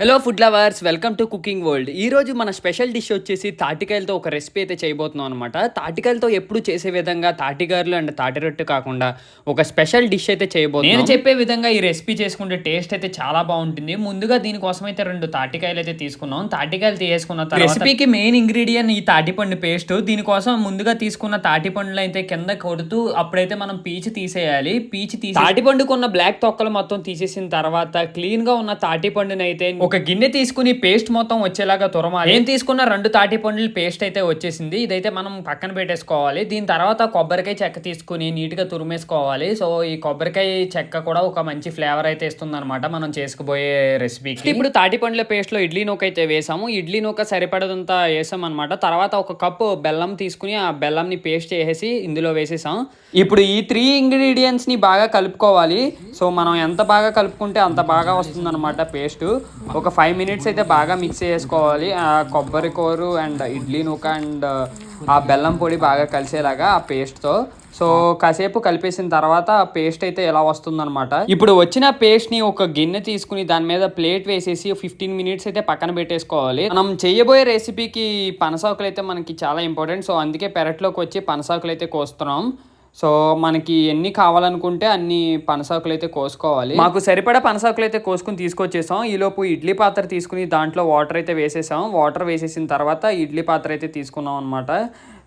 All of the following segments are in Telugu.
Hello food lovers welcome to cooking world ఈ రోజు మన స్పెషల్ డిష్ వచ్చేసి తాటికాయలతో ఒక రెసిపీ అయితే చేయబోతున్నాం అనమాట తాటికాయలతో ఎప్పుడు చేసే విధంగా తాటిగారులు అండ్ తాటి రొట్టె కాకుండా ఒక స్పెషల్ డిష్ అయితే చేయబోతున్నాం. నేను చెప్పే విధంగా ఈ రెసిపీ చేసుకుంటే టేస్ట్ అయితే చాలా బాగుంటుంది. ముందుగా దీనికోసం అయితే రెండు తాటికాయలు అయితే తీసుకున్నాం. తాటికాయలు తీసుకున్న రెసిపీకి మెయిన్ ఇంగ్రీడియంట్ ఈ తాటిపండు పేస్ట్ దీనికోసం ముందుగా తీసుకున్న తాటి పండ్లు అయితే కింద కొడుతూ అప్పుడైతే మనం పీచు తీసేయాలి. పీచు తీసి తాటి పండుకున్న బ్లాక్ తొక్కలు మొత్తం తీసేసిన తర్వాత క్లీన్గా ఉన్న తాటి పండుని అయితే ఒక గిన్నె తీసుకుని పేస్ట్ మొత్తం వచ్చేలాగా తురమాలి. ఏం తీసుకున్న రెండు తాటి పండ్లు పేస్ట్ అయితే వచ్చేసింది. ఇదైతే మనం పక్కన పెట్టేసుకోవాలి. దీని తర్వాత కొబ్బరికాయ చెక్క తీసుకుని నీట్గా తురిమేసుకోవాలి. సో ఈ కొబ్బరికాయ చెక్క కూడా ఒక మంచి ఫ్లేవర్ అయితే ఇస్తుంది అనమాట మనం చేసుకుపోయే రెసిపీ ఇప్పుడు తాటి పండ్ల పేస్ట్లో ఇడ్లీ నూక అయితే వేసాము. ఇడ్లీ నూక సరిపడదంతా వేసాం అనమాట తర్వాత ఒక కప్పు బెల్లం తీసుకుని ఆ బెల్లంని పేస్ట్ చేసేసి ఇందులో వేసేసాం. ఇప్పుడు ఈ త్రీ ఇంగ్రీడియంట్స్ని బాగా కలుపుకోవాలి. సో మనం ఎంత బాగా కలుపుకుంటే అంత బాగా వస్తుంది అనమాట పేస్ట్. ఒక ఫైవ్ మినిట్స్ అయితే బాగా మిక్స్ చేసుకోవాలి. ఆ కొబ్బరి కూర అండ్ ఇడ్లీ నూక అండ్ ఆ బెల్లం పొడి బాగా కలిసేలాగా ఆ పేస్ట్తో సో కాసేపు కలిపేసిన తర్వాత పేస్ట్ అయితే ఎలా వస్తుందన్నమాట. ఇప్పుడు వచ్చిన పేస్ట్ని ఒక గిన్నె తీసుకుని దాని మీద ప్లేట్ వేసేసి ఫిఫ్టీన్ మినిట్స్ అయితే పక్కన పెట్టేసుకోవాలి. మనం చేయబోయే రెసిపీకి పనసాకులు అయితే మనకి చాలా ఇంపార్టెంట్ సో అందుకే పెరట్లోకి వచ్చి పనసాకులు అయితే కోస్తున్నాం. సో మనకి ఎన్ని కావాలనుకుంటే అన్ని పనసాకులు అయితే కోసుకోవాలి. మాకు సరిపడా పనసాకులు అయితే కోసుకుని తీసుకొచ్చేసాం. ఈలోపు ఇడ్లీ పాత్ర తీసుకుని దాంట్లో వాటర్ అయితే వేసేసాం. వాటర్ వేసేసిన తర్వాత ఇడ్లీ పాత్ర అయితే తీసుకున్నాం అనమాట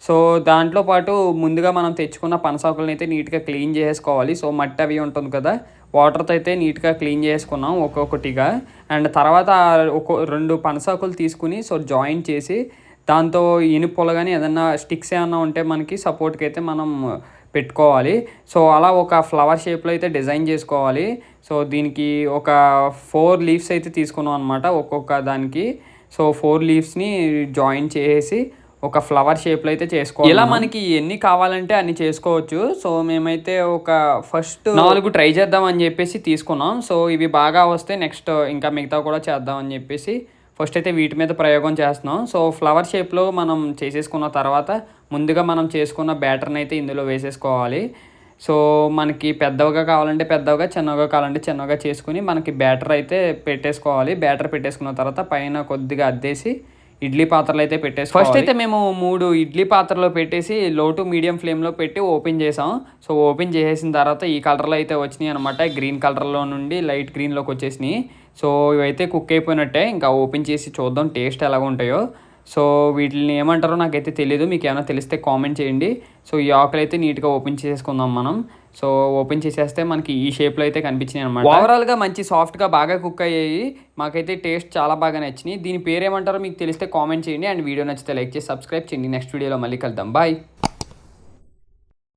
సో దాంట్లో పాటు ముందుగా మనం తెచ్చుకున్న పనసాకులను అయితే నీట్గా క్లీన్ చేసుకోవాలి సో మట్టి అవి ఉంటుంది కదా వాటర్తో అయితే నీట్గా క్లీన్ చేసుకున్నాం ఒక్కొక్కటిగా. అండ్ తర్వాత ఒక్కో రెండు పనసాకులు తీసుకుని సో జాయిన్ చేసి దాంతో ఇనుపొల కానీ ఏదన్నా స్టిక్స్ ఏమన్నా ఉంటే మనకి సపోర్ట్కి అయితే మనం పెట్టుకోవాలి. సో అలా ఒక ఫ్లవర్ షేప్లో అయితే డిజైన్ చేసుకోవాలి. సో దీనికి ఒక ఫోర్ లీవ్స్ అయితే తీసుకున్నాం అనమాట ఒక్కొక్క దానికి. సో ఫోర్ లీవ్స్ని జాయిన్ చేసి ఒక ఫ్లవర్ షేప్లో అయితే చేసుకోవాలి ఇలా మనకి ఎన్ని కావాలంటే అన్ని చేసుకోవచ్చు. సో మేమైతే ఒక ఫస్ట్ నాలుగు ట్రై చేద్దాం అని చెప్పేసి తీసుకున్నాం. సో ఇవి బాగా వస్తే నెక్స్ట్ ఇంకా మిగతా కూడా చేద్దాం అని చెప్పేసి ఫస్ట్ అయితే వీటి మీద ప్రయోగం చేస్తున్నాం. సో ఫ్లవర్ షేప్లో మనం చేసేసుకున్న తర్వాత ముందుగా మనం చేసుకున్న బ్యాటర్ని అయితే ఇందులో వేసేసుకోవాలి. సో మనకి పెద్దవిగా కావాలంటే పెద్దవిగా చిన్నగా కావాలంటే చిన్నగా చేసుకుని మనకి బ్యాటర్ అయితే పెట్టేసుకోవాలి. బ్యాటర్ పెట్టేసుకున్న తర్వాత పైన కొద్దిగా అద్దేసి ఇడ్లీ పాత్రలు అయితే పెట్టేసి ఫస్ట్ అయితే మేము మూడు ఇడ్లీ పాత్రలో పెట్టేసి లో టు మీడియం ఫ్లేమ్లో పెట్టి ఓపెన్ చేసాం. సో ఓపెన్ చేసేసిన తర్వాత ఈ కలర్లో అయితే వచ్చినాయి అనమాట గ్రీన్ కలర్లో నుండి లైట్ గ్రీన్లోకి వచ్చేసినాయి. సో ఇవైతే కుక్ అయిపోయినట్టే ఇంకా ఓపెన్ చేసి చూద్దాం టేస్ట్ ఎలాగ ఉంటాయో సో వీటిని ఏమంటారో నాకైతే తెలియదు మీకు ఏమైనా తెలిస్తే కామెంట్ చేయండి. సో ఈ ఆకులు అయితే నీట్గా ఓపెన్ చేసుకుందాం మనం. సో ఓపెన్ చేసేస్తే మనకి ఈ షేప్లో అయితే కనిపించినాయి అనమాట ఓవరాల్గా మంచి సాఫ్ట్గా బాగా కుక్ అయ్యాయి. మాకైతే టేస్ట్ చాలా బాగా నచ్చినాయి. దీని పేరు ఏమంటారో మీకు తెలిస్తే కామెంట్ చేయండి. అండ్ వీడియో నచ్చితే లైక్ చేసి సబ్స్క్రైబ్ చేయండి. నెక్స్ట్ వీడియోలో మళ్ళీ కలుద్దాం. బాయ్.